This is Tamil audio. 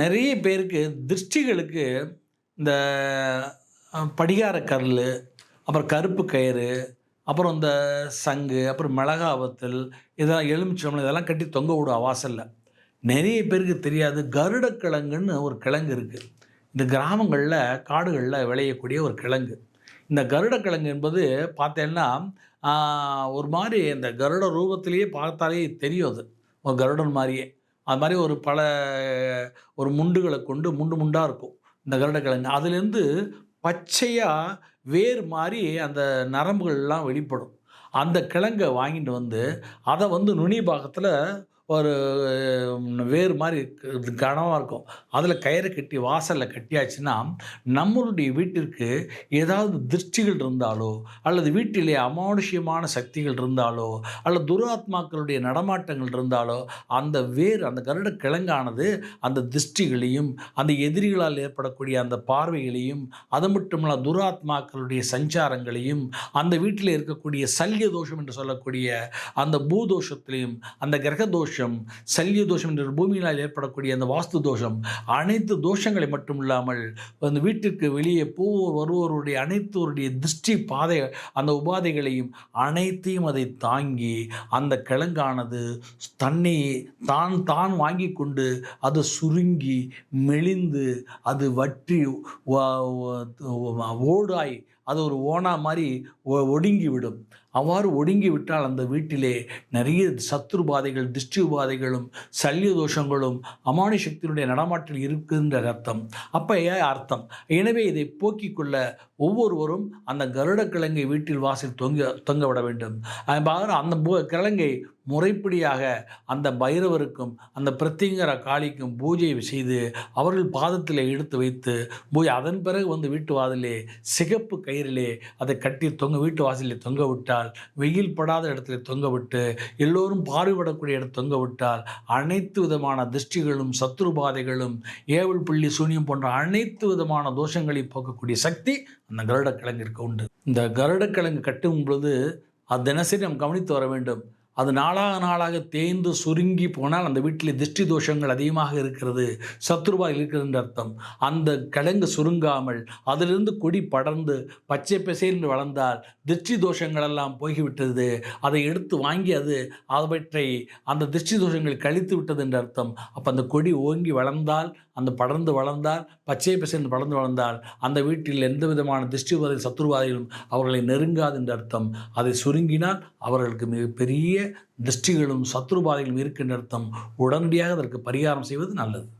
நிறைய பேருக்கு திருஷ்டிகளுக்கு இந்த படிகார கல் அப்புறம் கருப்பு கயிறு, அப்புறம் இந்த சங்கு, அப்புறம் மிளகா வத்தல், இதெல்லாம் எலுமிச்சம்பழம் இதெல்லாம் கட்டி தொங்க விடுவா வாசல்ல. நிறைய பேருக்கு தெரியாது கருடக்கிழங்குன்னு ஒரு கிழங்கு இருக்குது இந்த கிராமங்களில் காடுகளில் விளையக்கூடிய ஒரு கிழங்கு. இந்த கருடக்கிழங்கு என்பது பார்த்தேன்னா, ஒரு மாதிரி இந்த கருட ரூபத்திலேயே பார்த்தாலே தெரியும் அது. ஒரு கருடன் மாதிரியே அது மாதிரி ஒரு பல ஒரு முண்டுகளை கொண்டு முண்டு முண்டாக இருக்கும். இந்த கருடக்கிழங்கு. அதுலேருந்து பச்சையாக வேர் மாதிரி அந்த நரம்புகள்லாம் வெளிப்படும். அந்த கிழங்கை வாங்கிட்டு வந்து, அதை வந்து நுனி பாகத்தில் ஒரு வேர் மாதிரி கனமாக இருக்கும். அதில் கயிறு கட்டி வாசலில் கட்டியாச்சுன்னா, நம்மளுடைய வீட்டிற்கு ஏதாவது திருஷ்டிகள் இருந்தாலோ, அல்லது வீட்டிலே அமானுஷ்யமான சக்திகள் இருந்தாலோ, அல்லது துராத்மாக்களுடைய நடமாட்டங்கள் இருந்தாலோ, அந்த வேர் அந்த கருட கிழங்கானது அந்த திருஷ்டிகளையும், அந்த எதிரிகளால் ஏற்படக்கூடிய அந்த பார்வைகளையும், அது மட்டுமல்ல துராத்மாக்களுடைய சஞ்சாரங்களையும், அந்த வீட்டில் இருக்கக்கூடிய சல்ய தோஷம் என்று சொல்லக்கூடிய அந்த பூதோஷத்திலையும், அந்த கிரக தோஷம், சல்ய தோஷம் என்ற பூமியினால் ஏற்படக்கூடிய அந்த வாஸ்து தோஷம், அனைத்து தோஷங்களை மட்டும் இல்லாமல், அந்த வீட்டிற்கு வெளியே போவோர், வருவோருடைய அனைத்தோருடைய திருஷ்டி பாதை அந்த உபாதைகளையும் அனைத்தையும் அதை தாங்கி, அந்த கிழங்கானது தன்னை தான் தான் வாங்கி கொண்டு, அது சுருங்கி, மெலிந்து, அது வற்றி ஓடாய் அது ஒரு ஓனா மாதிரி ஒ ஒடுங்கிவிடும். அவ்வாறு ஒடுங்கி விட்டால் அந்த வீட்டிலே நிறைய சத்துரு பாதைகள், திருஷ்டி உபாதைகளும், சல்ய தோஷங்களும், அமானி சக்தியினுடைய நடமாட்டில் இருக்குன்ற அர்த்தம். அப்போ அர்த்தம். எனவே இதை போக்கிக் கொள்ள ஒவ்வொருவரும் அந்த கருட கிழங்கை வீட்டில் வாசல் தொங்க தொங்க விட வேண்டும். அந்த கிழங்கை முறைப்படியாக அந்த பைரவருக்கும், அந்த பிரத்திங்கர காளிக்கும் பூஜை செய்து, அவர்கள் பாதத்தில் எடுத்து வைத்து, பூஜை அதன் பிறகு வந்து வீட்டு வாசலிலே சிகப்பு கயிறிலே அதை கட்டி தொங்க வீட்டு வாசலில் தொங்க விட்டால், வெயில் படாத இடத்துல தொங்க விட்டு, எல்லோரும் பார்வையிடக்கூடிய இடத்தை தொங்க விட்டால், அனைத்து விதமான திருஷ்டிகளும், சத்ரு பாதைகளும், ஏவல், புள்ளி சூனியம் போன்ற அனைத்து விதமான தோஷங்களை போக்கக்கூடிய சக்தி அந்த கருடக்கிழங்கிற்கு உண்டு. இந்த கருடக்கிழங்கு கட்டும் பொழுது, அது தினசரி நாம் கவனித்து வர வேண்டும். அது நாளாக நாளாக தேய்ந்து சுருங்கி போனால், அந்த வீட்டிலே திருஷ்டி தோஷங்கள் அதிகமாக இருக்கிறது, சத்ருவா இருக்கிறது அர்த்தம். அந்த கிழங்கு சுருங்காமல், அதிலிருந்து கொடி படர்ந்து பச்சை பசேர்ந்து வளர்ந்தால், திருஷ்டி தோஷங்களெல்லாம் போய்விட்டது. அதை எடுத்து வாங்கி அது அவற்றை அந்த திருஷ்டி தோஷங்கள் கழித்து விட்டது என்ற அர்த்தம். அப்போ அந்த கொடி ஓங்கி வளர்ந்தால், அந்த படர்ந்து வளர்ந்தால், பச்சை பசேர்ந்து படர்ந்து வளர்ந்தால், அந்த வீட்டில் எந்த விதமான திருஷ்டிவாதிகள் சத்ருவாதிகளும் அவர்களை நெருங்காது என்ற அர்த்தம். அதை சுருங்கினால் அவர்களுக்கு மிகப்பெரிய திருஷ்டிகளும், சத்ருபாதைகளும் இருக்கின்ற அர்த்தம். உடனடியாக அதற்கு பரிகாரம் செய்வது நல்லது.